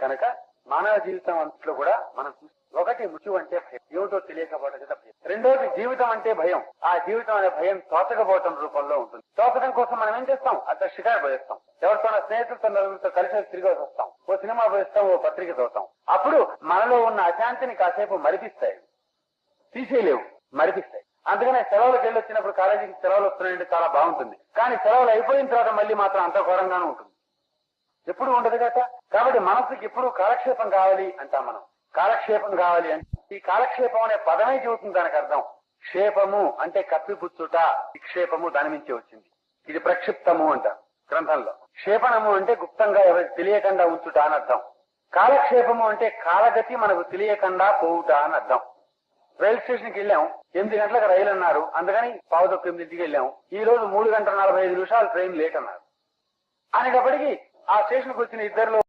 కనుక మానవ జీవితం అంతట్లో కూడా మనం ఒకటి మృత్యు అంటే భయం. ఏమిటో తెలియకపోవడం చేత భయం. రెండోది జీవితం అంటే భయం. ఆ జీవితం అనే భయం తోచకపోవటం రూపంలో ఉంటుంది. తోచడం కోసం మనం ఏం చేస్తాం? అంత షికారు పోయిస్తాం ఎవరితో స్నేహితులతో నలుగురితో కలిసి తిరిగి వస్తాం. ఓ సినిమా పోయిస్తాం ఓ పత్రిక చదువుతాం. అప్పుడు మనలో ఉన్న అశాంతిని కాసేపు మరిపిస్తాయి. తీసేయలేవు మరిపిస్తాయి. అందుకనే సెలవులకు వెళ్ళి వచ్చినప్పుడు కాలేజీకి సెలవులు వస్తున్నాయంటే చాలా బాగుంటుంది. కానీ సెలవులు అయిపోయిన తర్వాత మళ్ళీ మాత్రం అంత ఘోరంగానే ఉంటుంది. ఎప్పుడు ఉండదు కదా? కాబట్టి మనసుకి ఎప్పుడు కాలక్షేపం కావాలి అంటాం మనం. కాలక్షేపం కావాలి అంటే ఈ కాలక్షేపం అనే పదమే చెబుతుంది దానికి అర్థం. క్షేపము అంటే కప్పిపుచ్చుట విక్షేపము దాని నుంచి వచ్చింది. ఇది ప్రక్షిప్తము అంట గ్రంథంలో. క్షేపణము అంటే గుప్తంగా ఎవరికి తెలియకుండా ఉంచుట అని అర్థం. కాలక్షేపము అంటే కాలగతి మనకు తెలియకుండా పోవుట అని అర్థం. రైల్ స్టేషన్కి వెళ్ళాం. ఎనిమిది గంటలకు రైలు అన్నారు. అందుకని పావు ఎనిమిదింటికి వెళ్ళాం. ఈ రోజు మూడు గంటల నలభై ఐదు నిమిషాలు ట్రైన్ లేట్ అన్నారు. అనేటప్పటికీ ఆ స్టేషన్కి వచ్చిన ఇద్దరిలో